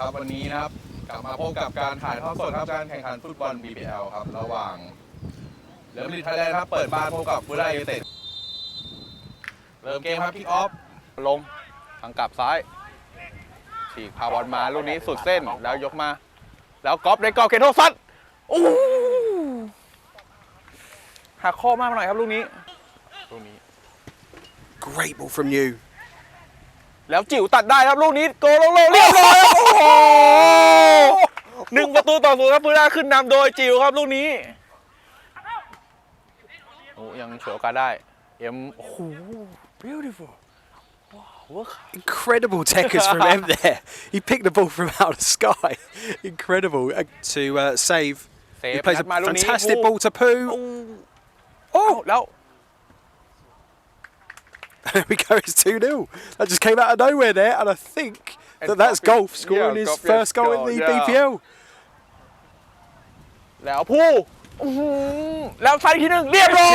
ครับ วันนี้นะครับกลับมาพบกับการถ่ายทอดสดครับการแข่งขันฟุตบอล BBL ครับ ระหว่างเรือมิลิทไทยแลนด์ครับ เปิดบ้านพบกับบุรีย์ยูไนเต็ดเริ่มเกมครับคิกออฟลงทางกลับซ้าย ฉีกพาบอลมาลูกนี้สุดเส้นแล้วยกมา แล้วก๊อฟได้กอลเคนโทซัดโอ้หักข้อมากหน่อยครับลูกนี้ลูกนี้ Great ball from you. แล้วจิ๋วตัดได้ครับลูกนี้โกลงโลเรียบร้อยครับโอ้โหหนึ่งประตูต่อศูนย์ครับพื้นราขึ้นนำโดยจิ๋วครับลูกนี้โอ้ยังเฉวยโอกาสได้เอ็มโอ้โห beautiful ว้าวเวิร์ค Incredible techers from M there. He picked the ball from out of the sky. Incredible uh, to uh, save. เซ He ฟ plays a มาลูกนี้ fantastic โอ้ ball to โอ้ Poo. เอ้า Oh, แล้ว there we go. It's 2 0. That just came out of nowhere there. And I think And that that's Golf- Golf scoring yeah, his Golf, yes, first goal in goal, the yeah. BPL. แล้วผู้อื้อหือแล้วซัดอีกทีหนึ่งเรียบร้อ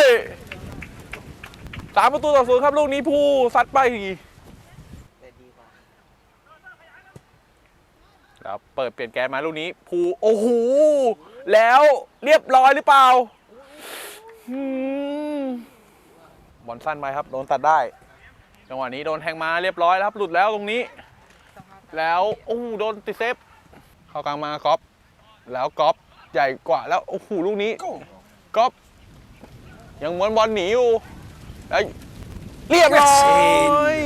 ยสามประตูต่อศูนย์ครับ ลูกนี้ผู้ซัดไปแล้วเปิดเปลี่ยนแกนมาลูกนี้ผู้โอ้โหแล้วเรียบร้อยหรือเปล่าอืม บอลสั้นไปครับ โดนตัดได้ จังหวะนี้โดนแทงมาเรียบร้อยแล้วครับ หลุดแล้วตรงนี้ แล้วโอ้โหโดนติดเซฟ เข้ากลางมาก๊อฟแล้วก๊อฟใหญ่กว่าแล้วโอ้โหลูกนี้ก๊อฟยังม้วนบอลหนีอยู่แล้วเรียบร้อย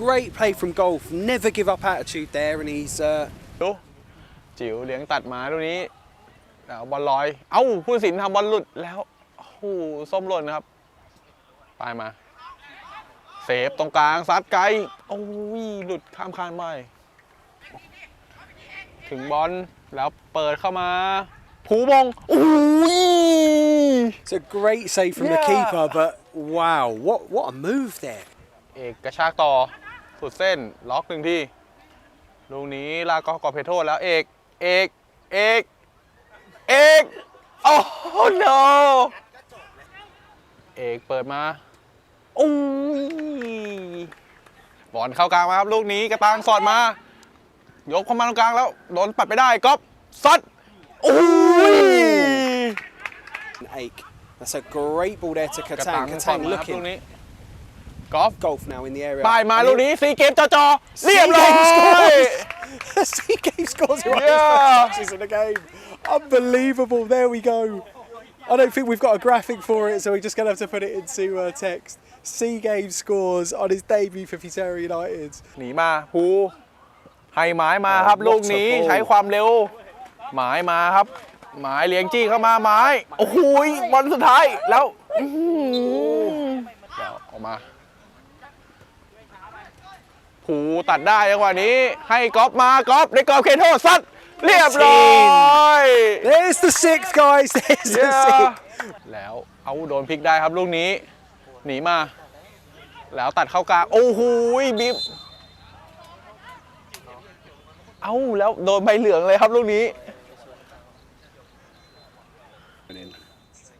Great play from Golf. Never give up attitude there. And he's. Uh, ดูจิ๋วเลี้ยงตัดมาลูกนี้แล้วบอลลอย เอ้าผู้ตัดสินทำบอลหลุดแล้วโอ้โหส้มหล่นนะครับไปมา เซฟตรงกลางซัดไกลโอ้ยหลุดข้ามคานไปถึงบอลแล้วเปิดเข้ามาผูมงโอ้ย it's a great save from the Yeah. keeper. But wow, what, what a move there. เอกกระชากต่อสุดเส้นล็อกหนึ่งที่ลูกนี้ลากอกอเพโทษแล้วเอกเอกเอกเอกโอ้โห no เอกเปิดมาโอ้ยบอลเข้ากลางมาครับลูกนี้กระตังสอดมา ยกเข้ามาตรงกลางแล้วโดนปัดไปได้ก๊อฟซัดโอ้ย And Ake. That's a great ball there to กระตัง Katang. สอด Katang มาครับลูก looking. นี้ก๊อฟ Golf now in the area. ป้ายมา And ลูก he- นี้สีเกมจอจอเรียบร้อย Sea Game scores one Yeah. of his first touches in the game. Unbelievable. There we go. I don't think we've got a graphic for it, so we're just going to have to put it into uh, text. Sea Game scores on his debut for Vitera United. หนีมาภูให้หมายมาครับโอ้ลูกนี้โอ้ใช้ความเร็ว หมายมาครับ หมายเลี้ยงจี้เข้ามาหมายโอ้โหยบอลสุดท้ายแล้วอื้อหือแล้วออกมาผูตัดได้จังหวะนี้ ให้ก๊อฟมาก๊อฟได้กอล์ฟเคโทษซัด เรียบร้อย There's the sixth, guys. There's the Yeah. sixth. แล้วเอาโดนพลิกได้ครับลูกนี้ หนีมา แล้วตัดเข้ากลาง โอ้โหยบิ๊บเอาแล้วโดนใบเหลืองเลยครับลูกนี้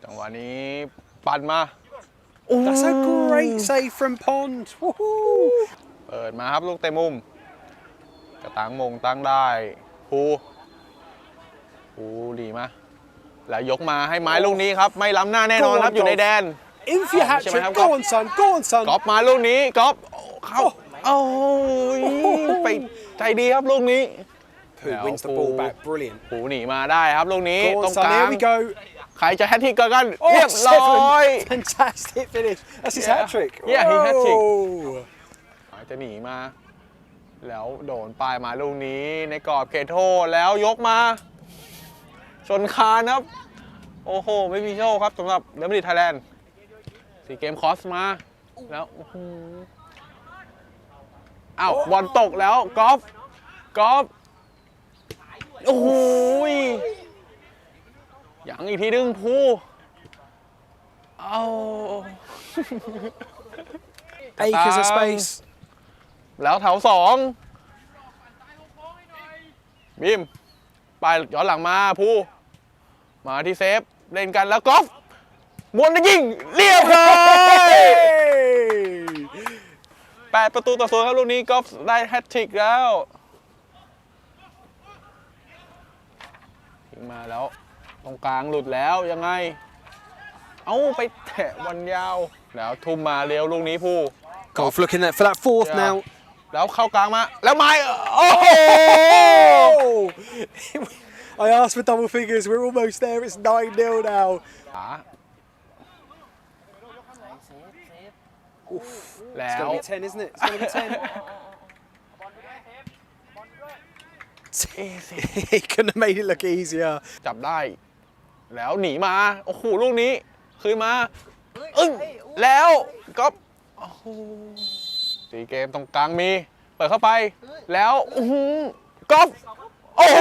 จังหวะนี้ปั่นมาโอ้ That's a great save from Pond. Woohoo. เปิดมาครับลูกเตะมุม กระตังมงตั้งได้ภู ภูดีมาแล้วยกมาให้ไม้ลูกนี้ครับ ไม่ล้ำหน้าแน่นอนครับอยู่ในแดน In for your hat Shall we trick. have Go Golf? on, son. Go on, son. ก๊อฟมาลูกนี้ก๊อฟเข้าโอ้ยไปใจดีครับลูกนี้ Who Now wins the ball for- back? Brilliant. หูหนีมาได้ครับลูกนี้ Go ตร on, ง son. กลาง Here we go. ใครจะแฮตทริกก่อนกัน Oh, เรียบร้อย seven. Fantastic finish. That's his Yeah. hat trick. Yeah, he hat-trick. Whoa. จะหนีมา แล้วโดนปลายมาลูกนี้ในกรอบเขตโทษแล้วยกมา ชนคานครับ โอ้โห ไม่มีโชคครับสำหรับเดมิลิไทยแลนด์สีเกมคอสมา แล้วอื้อหืออ้าวบอลตกแล้วกอล์ฟกอล์ฟโอ้โหยยังอีกทีนึงพูเอา Acres of Um, space. แล้วแถวสองบีม ไปย้อนหลังมาผู้ มาที่เซฟ เล่นกันแล้วกอล์ฟมวนยิงเรียบร้อย Hey! แปดประตูต่อศูนย์ครับลูกนี้ก็ได้แฮตทริกแล้วทิ้งมาแล้ว ตรงกลางหลุดแล้วยังไง เอาไปแตะบอลยาว แล้วทุ่มมาเร็วลูกนี้ผู้ Golf looking at for that fourth Yeah. now. แล้วเข้ากลางมา แล้วไม้โอ้โห I asked for double figures. We're almost there. It's 9 0 now. ขาแล้ It's ว going to be 10, isn't it? It's going to be 10. he couldn't have made it look easier. จับได้ แล้วหนีมา โอ้โห ลูกนี้คืนมา อึ้งแล้วก็โอ้โหสีเกมตรงกลางมี เปิดเข้าไป แล้วอื้อหือก๊อฟโอ้โห